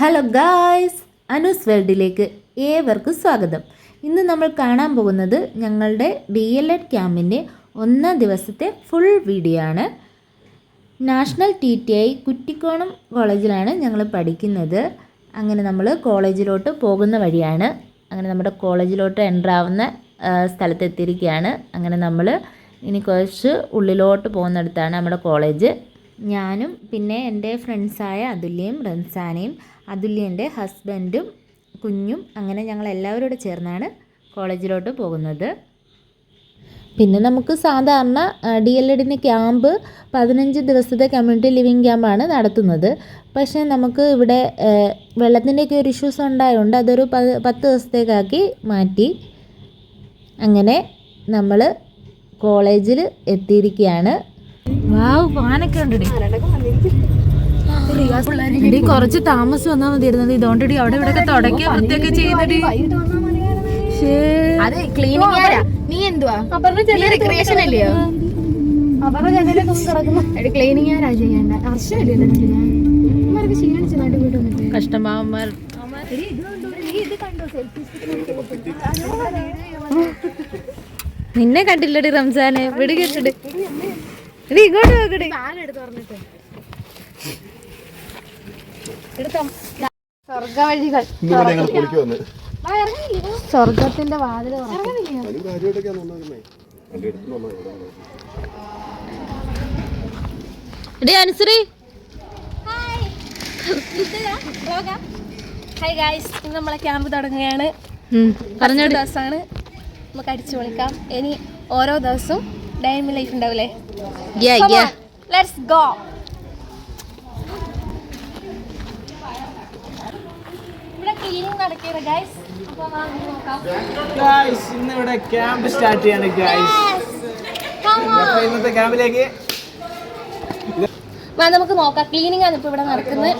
Hello guys Anu's വേൾഡിലേക്ക് ഏവർക്കും സ്വാഗതം. ഇന്ന് നമ്മൾ കാണാൻ പോകുന്നത് ഞങ്ങളുടെ ഡി എൽ എഡ് ക്യാമ്പിന്റെ ഒന്നാം ദിവസത്തെ ഫുൾ വീഡിയോ ആണ്. National T T I Kuttikkonam കോളേജിലാണ് ഞങ്ങൾ പഠിക്കുന്നത്. അങ്ങനെ നമ്മൾ കോളേജിലോട്ട് പോകുന്ന വഴിയാണ്. അങ്ങനെ നമ്മുടെ കോളേജിലോട്ട് എന്റർ ആവുന്ന സ്ഥലത്തെത്തിയിരിക്കുകയാണ് അങ്ങനെ നമ്മൾ ഇനി കുറച്ച് ഉള്ളിലോട്ട് പോകുന്നിടത്താണ് നമ്മുടെ കോളേജ്. ഞാനും പിന്നെ എന്റെ ഫ്രണ്ട്സായ അതുല്യയും റംസാനയും അതുല്യന്റെ ഹസ്ബൻഡും കുഞ്ഞും അങ്ങനെ ഞങ്ങൾ എല്ലാവരും കൂടെ ചേർന്നാണ് കോളേജിലോട്ട് പോകുന്നത്. പിന്നെ നമുക്ക് സാധാരണ ഡി എൽ എഡിന്റെ ക്യാമ്പ് പതിനഞ്ച് ദിവസത്തെ കമ്മ്യൂണിറ്റി ലിവിങ് ക്യാമ്പാണ് നടത്തുന്നത്. പക്ഷേ നമുക്ക് ഇവിടെ വെള്ളത്തിന്റെയൊക്കെ ഒരു ഇഷ്യൂസ് ഉണ്ടായതുകൊണ്ട് അതൊരു പത്ത് ദിവസത്തേക്കാക്കി മാറ്റി. അങ്ങനെ നമ്മൾ കോളേജിൽ എത്തിയിരിക്കുകയാണ് വാവ് ഫാനൊക്കെ ഉണ്ടടി എടി കുറച്ച് താമസം വന്നാ മതിയിരുന്നത് ഇതോണ്ടി അവിടെ ഇവിടെ തുടക്കി വൃത്തിയൊക്കെ ചെയ്യുന്നത് നീ എന്തുവാ? റിക്രിയേഷൻ അല്ലയോ? ക്ലീനിങ് ആരാ ചെയ്യണ്ട. അർശനല്ലേ ഇവർക്ക് ക്ഷീണിച്ച് നാട്ടിൽ പോയിട്ട് വന്നിട്ട്. കഷ്ടമാവന്മാർ. നിന്നെ കണ്ടില്ലടി റംസാനെ. വിട് കേട്ടിട്ട് എടി ഇങ്ങോട്ട് നോക്കടി പാലെടുത്ത് പറഞ്ഞിട്ട് എടുത്തോ സ്വർഗ വഴികൾ ഇന്നിവിടെ ഞങ്ങൾ കുളിക്ക് വന്ന് സ്വർഗത്തിന്റെ വാതിൽ അതിന് കാര്യമായിട്ടൊക്കെയാണ് വന്നിരുന്നേ വണ്ടി എടുത്ത് വന്നത്. എടി അനുശ്രീ. ഹായ്. ഗായ്സ്. ഇന്ന് നമ്മളെ ക്യാമ്പ് തുടങ്ങുകയാണ്. പറഞ്ഞ ദിവസമാണ് നമുക്ക് അടിച്ചു പൊളിക്കാം. ഇനി ഓരോ ദിവസവും ഡൈമി ലൈഫ് ഉണ്ടാവില്ലേ? ലെറ്റ്സ് ഗോ ഇവിടെ ക്ലീനിങ് നടക്കുകയാണ് ഗൈസ് ഇന്ന് ഇവിടെ ക്യാമ്പ് സ്റ്റാർട്ട് ചെയ്യാണ് ഗൈസ് ഇന്നത്തെ ക്യാമ്പിലേക്ക് നമുക്ക് നോക്കാം. ക്ലീനിങ് ആണ് ഇപ്പൊ ഇവിടെ നടക്കുന്നത്.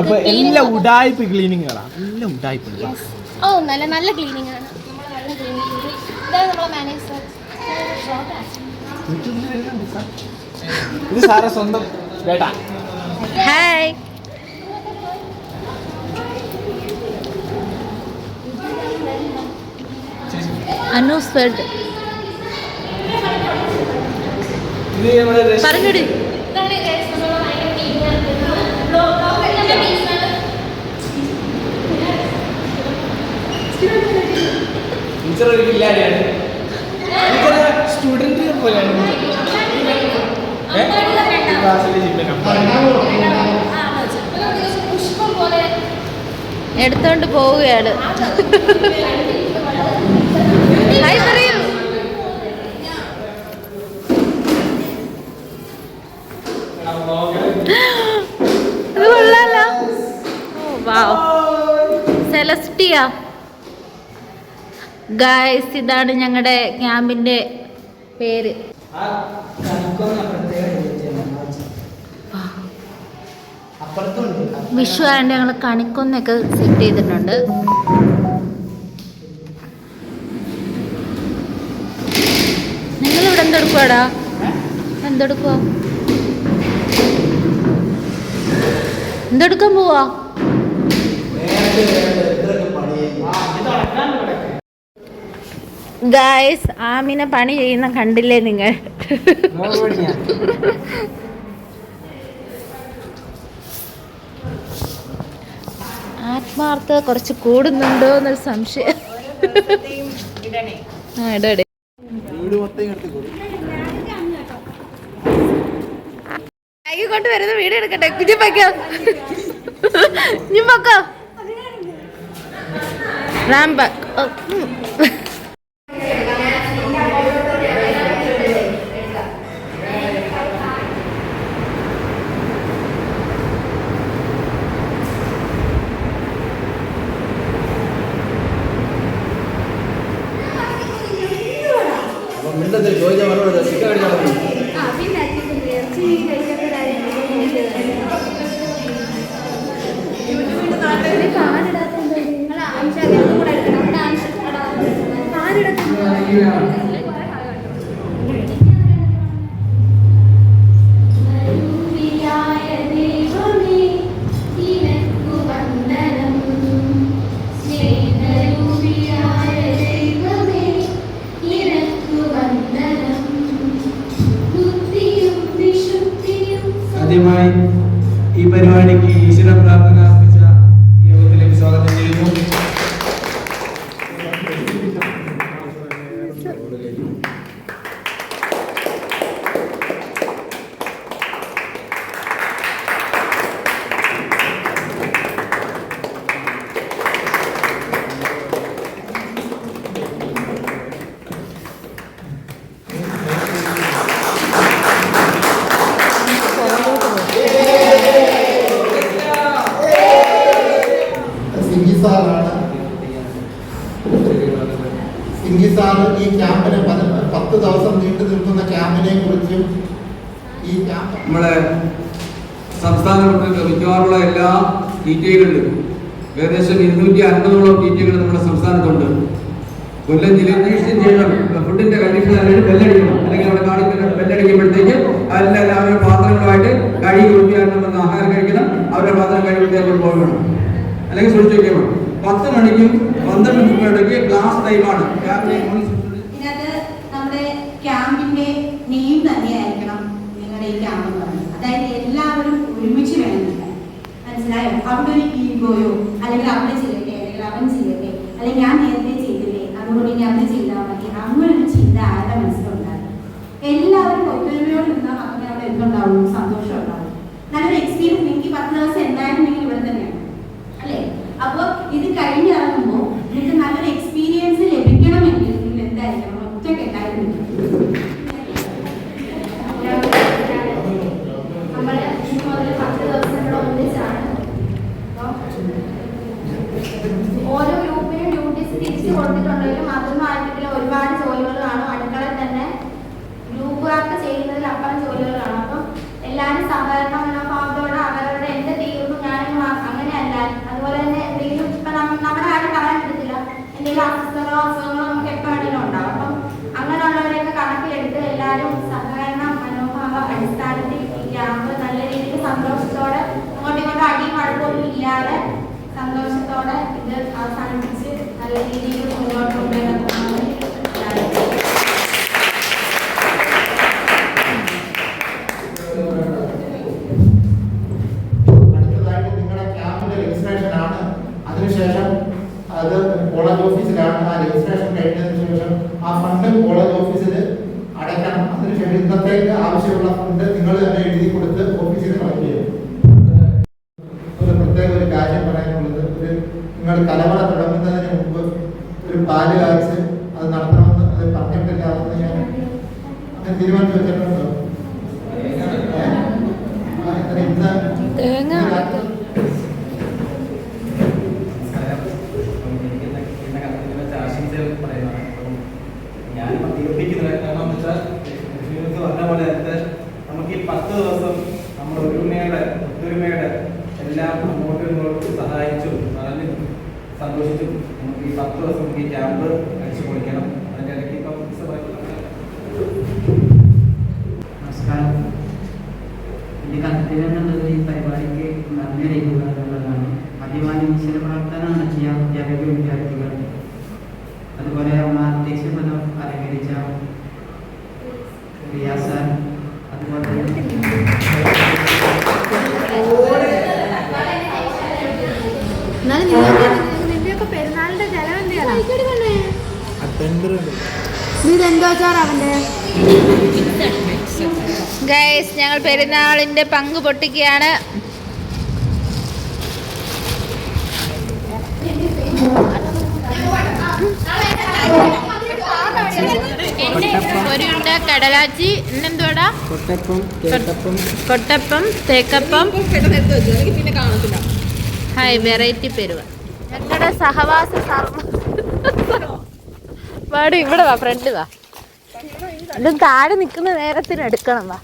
അപ്പൊ എല്ലാ. ഉടായ്പ ക്ലീനിങ്ങുകളാണ് എല്ലാം ഉടായ്പ ഓ നല്ല നല്ല ക്ലീനിങ് ആണ്. ഇത് സാറെ സ്വന്തം ഹായ് അനൂസ് വേൾഡ് ഇത് നമ്മുടെ രക്ഷ- പറഞ്ഞോടി ഇതാണ് guys നമ്മളെ ഭയങ്കര cleaning നടക്കുന്നത്. Block out നല്ല ടീച്ചർ ഒരു ടീച്ചർ സ്റ്റുഡന്റ് പോലെയാണ്. ഏ? ഈ ക്ലാസ്സിലെ ജിമ്മിൽ കമ്പാണ്. ആ, ഇപ്പൊ നമുക്ക് പുഷ്പം പോലെ എടുത്തോണ്ട് പോവുകയാണ് ഹായ് പറയൂ ഇത് കൊള്ളാലോ. സെലസ്റ്റിയ. ഗായ്സ് ഇതാണ് ഞങ്ങളുടെ ക്യാമ്പിന്റെ പേര്. വിഷു ആയതുകൊണ്ട് ഞങ്ങൾ കണിക്കൊന്നൊക്കെ സെറ്റ് ചെയ്തിട്ടുണ്ട് നിങ്ങൾ ഇവിടെ എന്തെടുക്കുവാടാ എന്തെടുക്കുക എന്തെടുക്കാൻ പോവാ? ഗായ്സ് ആമിനെ പണി ചെയ്യുന്ന കണ്ടില്ലേ നിങ്ങൾ? ആത്മാർത്ഥത കുറച്ച് കൂടുന്നുണ്ടോ എന്നൊരു സംശയം. ആ ഇടേ വീട് മൊത്തം എടുത്ത് കൊടുക്കും ബാഗ് കൊണ്ട് വരുന്ന വീഡിയോ എടുക്കട്ടെ? കുഞ്ഞു പയ്ക്കോ. കുഞ്ഞു പക്കോ? റാംബാക്ക് പാടിടാത്ത ചെയ്യുകയാണ് ആദ്യമായി ഈ പരിപാടിക്ക് ഈശ്വര പ്രാർത്ഥന ടി ടികളിലും ഏകദേശം ഇരുന്നൂറ്റി അൻപതോളം ടി ടികൾ നമ്മുടെ സംസ്ഥാനത്തുണ്ട്. കൊല്ലം ജില്ലയിൽ ചെയ്യണം. ഫുഡിന്റെ കണ്ടീഷൻ അല്ലെങ്കിൽ ബെല്ലടിക്കണം. അല്ലെങ്കിൽ അവിടെ കാണിക്കുന്ന ബെല്ലടിക്കുമ്പോഴത്തേക്ക് എല്ലാ അവരുടെ പാത്രങ്ങളുമായിട്ട് കഴുകി വൃത്തിയാക്കണം വന്ന് ആഹാരം കഴിക്കണം. അവരുടെ പാത്രം കഴുകി വൃത്തിയാക്കി പോകണം അല്ലെങ്കിൽ സൂക്ഷിച്ചു വയ്ക്കണം പത്ത് മണിക്കും പന്ത്രണ്ട് മണിക്കും ഇടയ്ക്ക് ക്ലാസ് ടൈമാണ് ക്യാമ്പിന്റെ നെയിം തന്നെയായിരിക്കണം നിങ്ങളുടെ ഈ ക്യാമ്പ് എന്ന് പറയുന്നത് അതായത് എല്ലാവരും ഒരുമിച്ച് വേണം നിൽക്കാൻ മനസ്സിലായോ? അവിടെ ഒരു ഈഗോയോ അല്ലെങ്കിൽ അവിടെ ചെയ്യട്ടെ അല്ലെങ്കിൽ അവൻ ചെയ്യട്ടെ അല്ലെങ്കിൽ ഞാൻ നേരത്തെ ചെയ്തില്ലേ? അതുകൊണ്ട് ഇനി അവന് ചെയ്താൽ മതി. അങ്ങനെ ഒരു ചിന്ത ആരുടെ മനസ്സിലുണ്ടാകും? എല്ലാവരും ഒത്തൊരുമയോട് നിന്നാൽ മാത്രമേ അവിടെ എന്തുണ്ടാവുള്ളൂ സന്തോഷം ഉണ്ടാവും നല്ലൊരു എക്സ്പീരിയൻസ് നിങ്ങൾക്ക് ഈ പത്ത് ദിവസം എന്തായാലും നിങ്ങൾ ഇവിടെ തന്നെയാണ് അല്ലേ അപ്പൊ ഇത് കഴിഞ്ഞിറങ്ങുമ്പോൾ നിങ്ങൾക്ക് നല്ലൊരു എക്സ്പീരിയൻസ് ലഭിക്കണമെങ്കിൽ നിങ്ങൾ എന്തായിരിക്കണം ഒറ്റക്കെട്ടായിട്ട് നിൽക്കണം നമ്മൾ ഇനി മുതൽ പത്ത് ദിവസം കൂടെ ഒന്നിച്ചാണ് അപ്പം ഓരോ ഗ്രൂപ്പിനും ഡ്യൂട്ടീസ് തിരിച്ചു കൊടുത്തിട്ടുണ്ടെങ്കിലും അതൊന്നും ആയിട്ടില്ല ഒരുപാട് ജോലികൾ കാണും അടുക്കളയിൽ തന്നെ ഗ്രൂപ്പ് വർക്ക് ചെയ്യുന്നതിൽ അപ്പുറം ജോലികൾ കാണും അപ്പം എല്ലാവരും സഹകരണ മനോഭാവത്തോടെ അവരവരുടെ എന്റെ തീർന്നു ഞാനും ആ- അങ്ങനെയല്ല അതുപോലെ തന്നെ എന്തെങ്കിലും ഇപ്പൊ നമ്മ- നമ്മുടെ കാര്യം പറയാൻ പറ്റത്തില്ല എന്തെങ്കിലും അസ്വസ്ഥതകളോ അസുഖങ്ങളോ നമുക്ക് എപ്പോഴെങ്കിലും ഉണ്ടാവും അപ്പം അങ്ങനെയുള്ളവരെയൊക്കെ എല്ലാവരും സഹകരണ മനോഭാവ അടിസ്ഥാനത്തിൽ ഈ നല്ല രീതിയിൽ സന്തോഷത്തോടെ അങ്ങോട്ടും ഇങ്ങോട്ടും അടിയും വഴക്കൊന്നും ഇല്ലാതെ സന്തോഷത്തോടെ ഇത് അവസാനിപ്പിച്ച് നല്ല രീതിയിൽ മുന്നോട്ട് ആണ്. അതിനുശേഷം അത് കോളേജ് ഓഫീസിലാണ് ആ രജിസ്ട്രേഷൻ കഴിഞ്ഞതിന് ശേഷം ആ ഫണ്ട് കോളേജ് ഓഫീസിൽ അടയ്ക്കണം. അതിനുശേഷം ഇന്നത്തേക്ക് ആവശ്യമുള്ള ഫണ്ട് നിങ്ങൾ തന്നെ എഴുതി കൊടുത്ത് ഓഫീസിൽ കളക്ട് ഒരു പ്രത്യേക ഒരു കാര്യം പറയാനുള്ളത്. ഒരു നിങ്ങൾ കലവറ തുടങ്ങുന്നതിന് മുമ്പ് ഒരു പാൽ കാഴ്ച അത് നടത്തണമെന്ന് അത് പറഞ്ഞിട്ടില്ല ഞാൻ അങ്ങനെ തീരുമാനിച്ചു വെച്ചിട്ടുണ്ടോ ഏ? ആ, ഇത്ര ഇന്ന് തേങ്ങ ഇന്ന് ആശംസകൾ പറയുന്നതാണ് അപ്പം ഞാനിപ്പോൾ ദീർഘിക്കുന്നത് കാരണം എന്ന് വെച്ചാൽ ശ്രീനിവാസ് പറഞ്ഞ പോലെ തന്നെ നമുക്ക് ഈ പത്ത് ദിവസം നമ്മൾ ഒരുമയുടെ ഒത്തൊരുമയുടെ എല്ലാം അങ്ങോട്ടും ഇങ്ങോട്ടും സഹായിച്ചും പറഞ്ഞും സന്തോഷിച്ചും നമുക്ക് ഈ പത്ത് ദിവസം നമുക്ക് ഈ ക്യാമ്പ് അടിച്ചു പൊളിക്കണം അതിന്റെ ഇടയ്ക്ക് ഇപ്പം നമസ്കാരം. എന്റെ കത്തിലെന്നുള്ളത് ഈ പരിപാടിക്ക് നന്ദി അറിയിക്കുക എന്നുള്ളതാണ്. ആദ്യമായി ഈശ്വര പ്രാർത്ഥന നടത്തിയ അധ്യാപക വിദ്യാർത്ഥികൾ അതുപോലെ നമ്മൾ അധ്യക്ഷ പദം അലങ്കരിച്ച റിയാസാൻ അതുപോലെ പെരുന്നാളിന്റെ ചെലവ് എന്തെയാണ് ഗൈസ് ഞങ്ങൾ പെരുന്നാളിന്റെ പങ്ക് പൊട്ടിക്കുകയാണ്. ഒരുണ്ട് ഉണ്ട കടലാച്ചി. ഇന്നെന്തോടാ? കൊട്ടപ്പം കേട്ടപ്പം കൊട്ടപ്പം തേക്കപ്പം. Hi variety Peruva. ഞങ്ങളുടെ സഹവാസ വാടി ഇവിടെ വാ ഫ്രണ്ട് വാ. ഇത് താഴെ നിൽക്കുന്ന നേരത്തിന് എടുക്കണം വാ.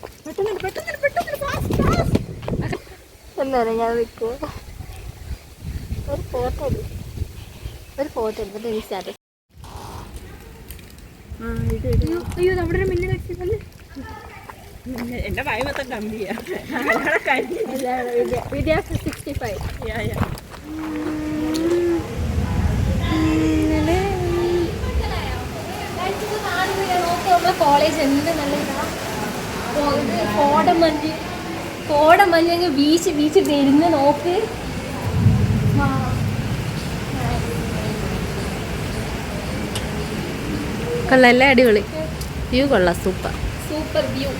എന്നാലും ഞാൻ നിൽക്കൂ ഒരു ഫോട്ടോ ഒരു ഫോട്ടോ എടുത്തിട്ട് എനിക്ക് സ്റ്റാറ്റസ് അയ്യോ നമ്മുടെ വിദ്യാഭ്യാസം സിക്സ്റ്റി ഫൈവ് നമ്മളെ കോളേജ് എന്ത് നല്ല ഇതാ. ഇത് കോടമഞ്ഞ് അങ്ങ് വീശ് വീശ് വരുന്ന നോക്ക്. കൊള്ളല്ലേ? അടിപൊളി. വ്യൂ കൊള്ളാം. സൂപ്പർ സൂപ്പർ വ്യൂ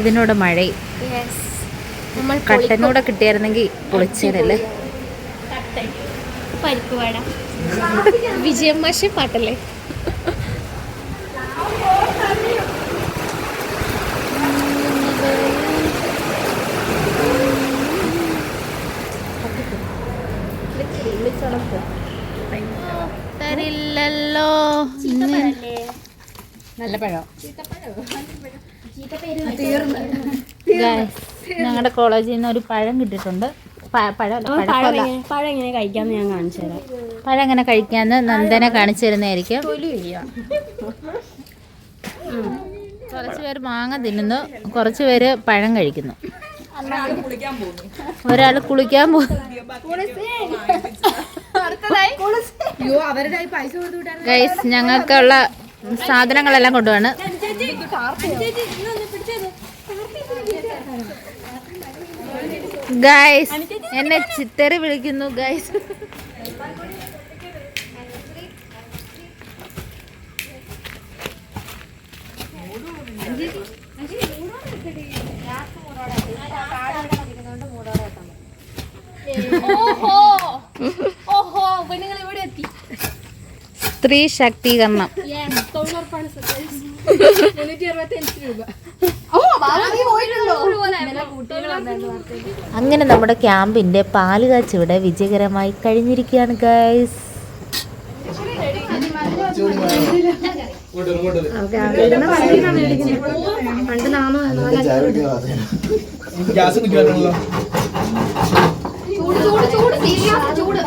അതിനോട് മഴയും. കട്ടനൂടെ കിട്ടിയായിരുന്നെങ്കിൽ പൊളിച്ചേനല്ലേ? കട്ടൻ. പരിപ്പ് വട. വിജയമാഷ പാട്ടല്ലേ? തരില്ലല്ലോ. നല്ല പഴം. ഞങ്ങളുടെ കോളേജിൽ നിന്ന് ഒരു പഴം കിട്ടിയിട്ടുണ്ട്. പഴം എങ്ങനെ കഴിക്കാന്ന് ഞാൻ കാണിച്ചു തരാം. പഴം എങ്ങനെ കഴിക്കാന്ന് നന്ദനെ കാണിച്ചു തരുന്നതായിരിക്കും. കുറച്ച് പേര് മാങ്ങ തിന്നുന്നു. കുറച്ച് പേര് പഴം കഴിക്കുന്നു. ഒരാൾ കുളിക്കാൻ പോകും ഗൈസ് ഞങ്ങൾക്കുള്ള സാധനങ്ങളെല്ലാം കൊണ്ടുവന്ന് ഗൈസ് എന്നെ ചിത്തറി വിളിക്കുന്നു ഗൈസ്. ഓഹോ സ്ത്രീ ശാക്തീകരണം. അങ്ങനെ നമ്മുടെ ക്യാമ്പിന്റെ പാൽ ഇവിടെ വിജയകരമായി കഴിഞ്ഞിരിക്കുകയാണ് ഗൈസ് ഗ്യാസ് കുടിക്കാറുണ്ടല്ലോ ചൂട് ചൂട് ചൂട് സീരിയസ് ചൂട്.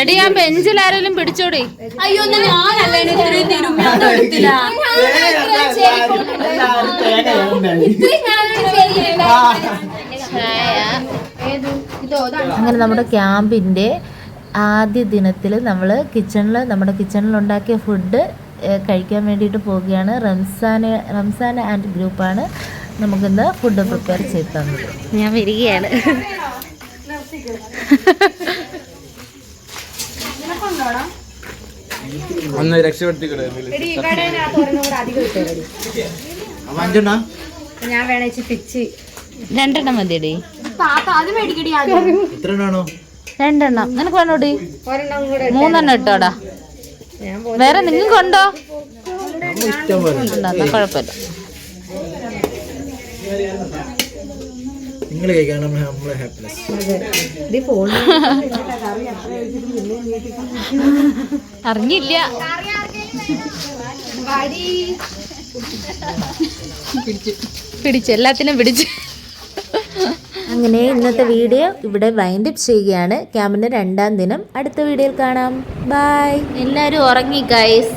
എടി ആ ബെഞ്ചിൽ ആരെങ്കിലും പിടിച്ചോടി. അയ്യോ അങ്ങനെ നമ്മുടെ ക്യാമ്പിന്റെ ആദ്യ ദിനത്തിൽ നമ്മൾ കിച്ചണിൽ നമ്മുടെ കിച്ചണിൽ ഉണ്ടാക്കിയ ഫുഡ് കഴിക്കാൻ വേണ്ടിയിട്ട് പോവുകയാണ്. റംസാൻ റംസാൻ ആൻഡ് ഗ്രൂപ്പാണ് നമുക്കിന്ന് ഫുഡ് പ്രിപ്പയർ ചെയ്ത് തന്നത്. ഞാൻ വരികയാണ്. ഒന്ന് ഞാൻ വേണേച്ച് പിച്ച്. രണ്ടെണ്ണം മതിയടി. അത് രണ്ടെണ്ണം. നിനക്ക് വേണോടി മൂന്നെണ്ണം ഇട്ടോടാ. വേറെ നിങ്ങൾക്കുണ്ടോ ഉണ്ടോ? കുഴപ്പമില്ല. നിങ്ങൾ കഴിക്കാൻ നമ്മളെ ഹാപ്പിനെസ് അറിഞ്ഞില്ല. പിടിച്ചു എല്ലാത്തിനും പിടിച്ചു. അങ്ങനെ ഇന്നത്തെ വീഡിയോ ഇവിടെ വൈൻഡ് അപ്പ് ചെയ്യുകയാണ്. ക്യാമ്പിന്റെ രണ്ടാം ദിനം. അടുത്ത വീഡിയോയിൽ കാണാം. ബൈ എല്ലാവരും ഉറങ്ങി ഗൈസ്